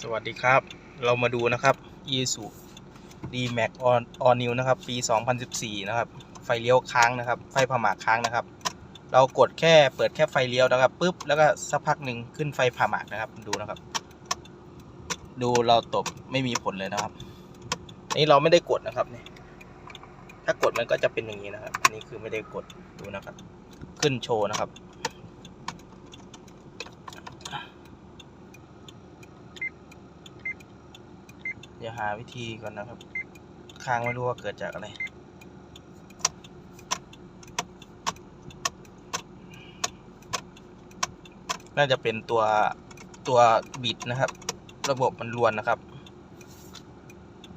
สวัสดีครับ เรามาดูนะครับ i s u d max on all new นะครับ ปี 2014 นะครับ ไฟเลี้ยวค้างนะครับ ไฟผมาค้างนะครับ เรากดแค่เปิดแค่ไฟเลี้ยวนะครับปุ๊บแล้วก็สักพักหนึ่งขึ้นไฟผามากนะครับดูนะครับ ดูเราตบไม่มีผลเลยนะครับนี่เราไม่ได้กดนะครับนี่ถ้ากดมันก็จะเป็นอย่างนี้นะครับ อันนี้คือไม่ได้กดดูนะครับ ขึ้นโชว์นะครับ ดี๋ยวหาวิธีก่อนนะครับ ค้างไม่รู้ว่าเกิดจากอะไรน่าจะเป็นตัวตัวบิดนะครับ ระบบมันรวนนะครับ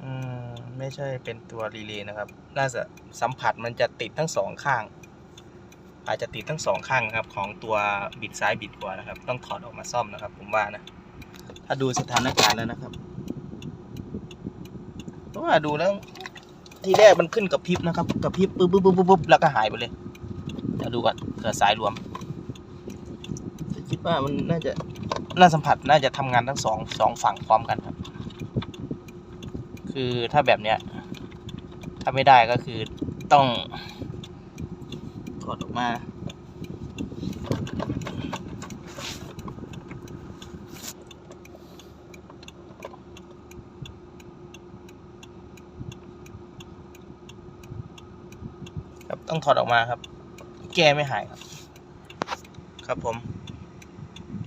อืม ไม่ใช่เป็นตัวรีเลย์นะครับ น่าจะสัมผัสมันจะติดทั้งสองข้าง อาจจะติดทั้งสองข้างครับ ของตัวบิดซ้ายบิดขวานะครับ ต้องถอดออกมาซ่อมนะครับ ผมว่านะ ถ้าดูสถานการณ์แล้วนะครับ เพราะว่าดูแล้ว ทีแรกมันขึ้นกับพริบนะครับกับพริบปุ๊บปุ๊บปุ๊บปุ๊บแล้วก็หายไปเลยเดี๋ยวดูก่อนเกิดสายรวม คิดว่ามันน่าจะน่าสัมผัสน่าจะทำงานทั้งสองสองฝั่งพร้อมกันครับ คือถ้าแบบเนี้ย ถ้าไม่ได้ก็คือต้องถอดออกมา ต้องถอดออกมาครับ แก้ไม่หายครับ ครับผม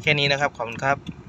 แค่นี้นะครับ ขอบคุณครับ